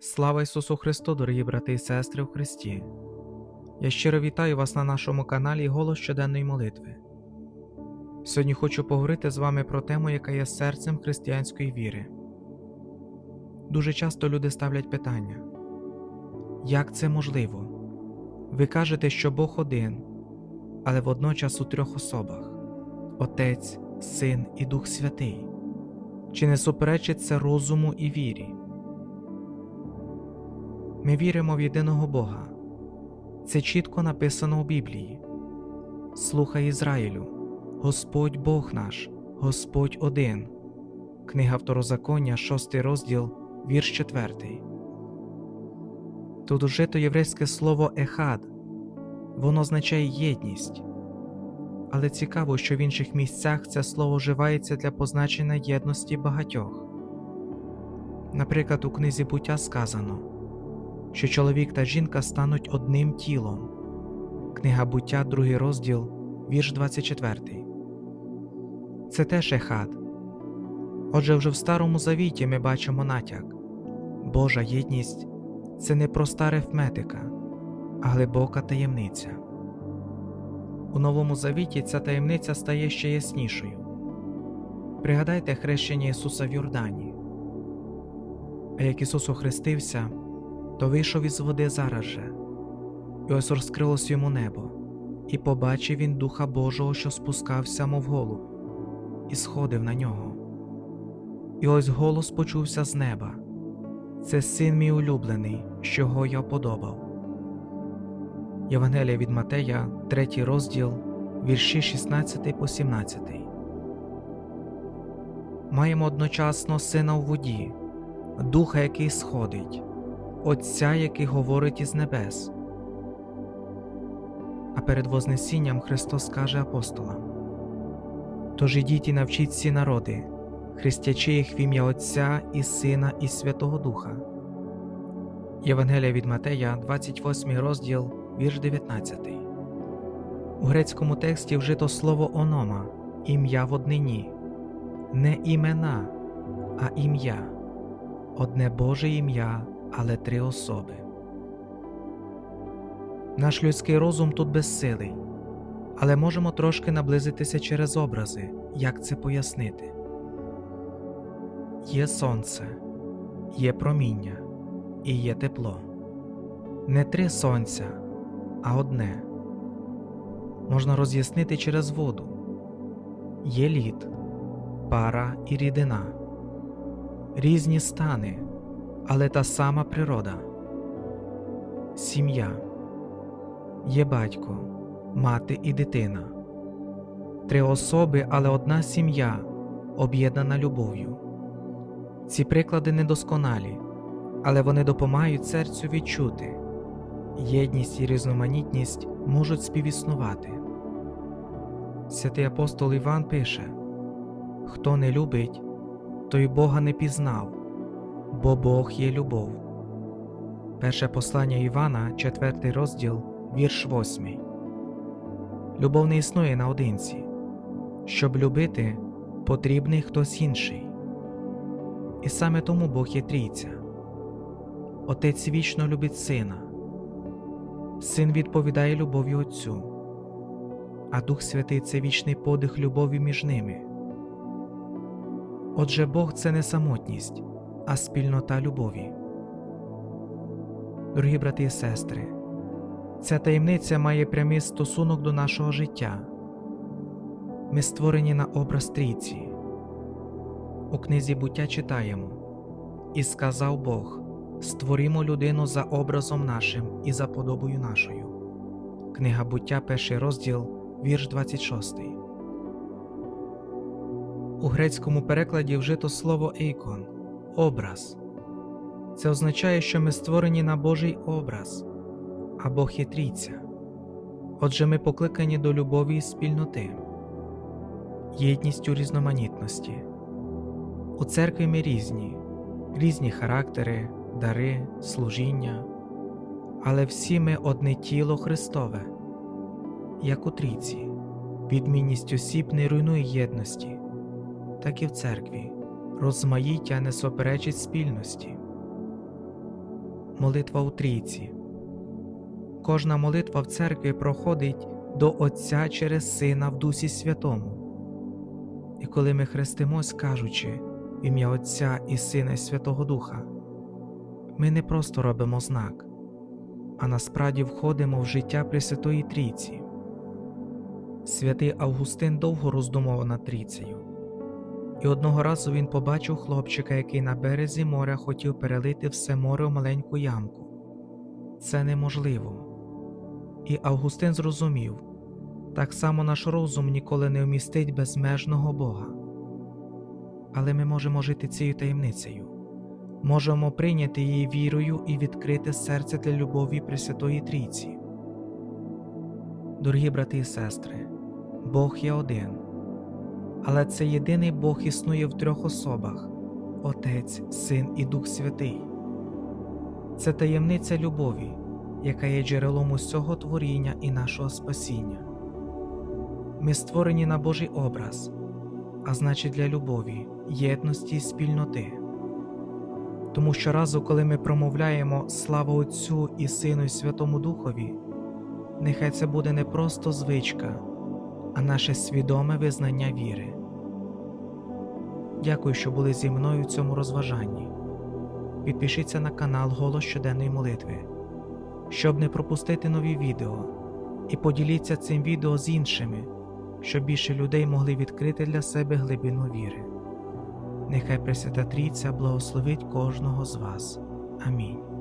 Слава Ісусу Христу, дорогі брати і сестри в Христі! Я щиро вітаю вас на нашому каналі Голос щоденної молитви. Сьогодні хочу поговорити з вами про тему, яка є серцем християнської віри. Дуже часто люди ставлять питання: як це можливо? Ви кажете, що Бог один, але водночас у трьох особах: Отець, Син і Дух Святий. Чи не суперечить це розуму і вірі? Ми віримо в єдиного Бога. Це чітко написано у Біблії. Слухай Ізраїлю, Господь Бог наш, Господь один. Книга Второзаконня, 6 розділ, вірш 4. Тут ужито єврейське слово ехад. Воно означає єдність. Але цікаво, що в інших місцях це слово вживається для позначення єдності багатьох. Наприклад, у книзі буття сказано що чоловік та жінка стануть одним тілом. Книга буття, 2 розділ, вірш 24. Це теж ехад. Отже, вже в Старому Завіті ми бачимо натяк Божа єдність це не проста арифметика, а глибока таємниця. У Новому Завіті ця таємниця стає ще яснішою. Пригадайте хрещення Ісуса в Йордані. А як Ісус охрестився, то вийшов із води зараз же, і ось розкрилось йому небо, і побачив він Духа Божого, що спускався, мов голуб, і сходив на нього. І ось голос почувся з неба це син мій улюблений, що його я подобав. Євангелія від Матея, 3 розділ, вірші 16 по 17. Маємо одночасно сина в воді, духа, який сходить. Отця, який говорить із небес. А перед Вознесінням Христос каже апостолам Тож ідіть і навчіть всі народи, хрестячи їх в ім'я Отця і Сина, і Святого Духа. Євангелія від Матея, 28 розділ, вірш 19. У грецькому тексті вжито слово онома, ім'я в однині, не імена, а ім'я, одне Боже ім'я але три особи. Наш людський розум тут безсилий, але можемо трошки наблизитися через образи, як це пояснити. Є сонце, є проміння і є тепло. Не три сонця, а одне. Можна роз'яснити через воду. Є лід, пара і рідина, різні стани але та сама природа. Сім'я є батько, мати і дитина, три особи, але одна сім'я об'єднана любов'ю. Ці приклади недосконалі, але вони допомагають серцю відчути єдність і різноманітність можуть співіснувати. Святий апостол Іван пише Хто не любить, той Бога не пізнав бо Бог є любов. Перше послання Івана, 4 розділ, вірш 8. Любов не існує наодинці. Щоб любити, потрібний хтось інший. І саме тому Бог є трійця. Отець вічно любить сина, син відповідає любові Отцю, а Дух Святий це вічний подих любові між ними. Отже Бог це не самотність, а спільнота любові. Дорогі брати і сестри, ця таємниця має прямий стосунок до нашого життя. Ми створені на образ трійці. У книзі буття читаємо І сказав Бог Створімо людину за образом нашим і за подобою нашою. Книга буття, перший розділ, вірш 26. У грецькому перекладі вжито слово ейкон образ. Це означає, що ми створені на Божий образ або хитріця. Отже, ми покликані до любові і спільноти, єдність у різноманітності. У церкві ми різні, різні характери, дари, служіння, але всі ми одне тіло Христове, як у трійці, відмінність осіб не руйнує єдності, так і в церкві розмаїття не суперечить спільності. Молитва у трійці. Кожна молитва в церкві проходить до Отця через Сина в Дусі Святому. І коли ми хрестимось, кажучи в ім'я Отця і Сина і Святого Духа, ми не просто робимо знак, а насправді входимо в життя Пресвятої Трійці. Святий Августин довго роздумував над трійцею. І одного разу він побачив хлопчика, який на березі моря хотів перелити все море в маленьку ямку. Це неможливо. І Августин зрозумів так само наш розум ніколи не вмістить безмежного Бога. Але ми можемо жити цією таємницею, можемо прийняти її вірою і відкрити серце для любові Пресвятої Трійці. Дорогі брати і сестри, Бог є один. Але цей єдиний Бог існує в трьох особах Отець, Син і Дух Святий. Це таємниця любові, яка є джерелом усього творіння і нашого спасіння. Ми створені на Божий образ, а значить для любові, єдності і спільноти. Тому щоразу, коли ми промовляємо слава Отцю і Сину і Святому Духові, нехай це буде не просто звичка, а наше свідоме визнання віри. Дякую, що були зі мною в цьому розважанні. Підпишіться на канал Голос щоденної молитви, щоб не пропустити нові відео, і поділіться цим відео з іншими, щоб більше людей могли відкрити для себе глибину віри. Нехай Пресвята Трійця благословить кожного з вас. Амінь.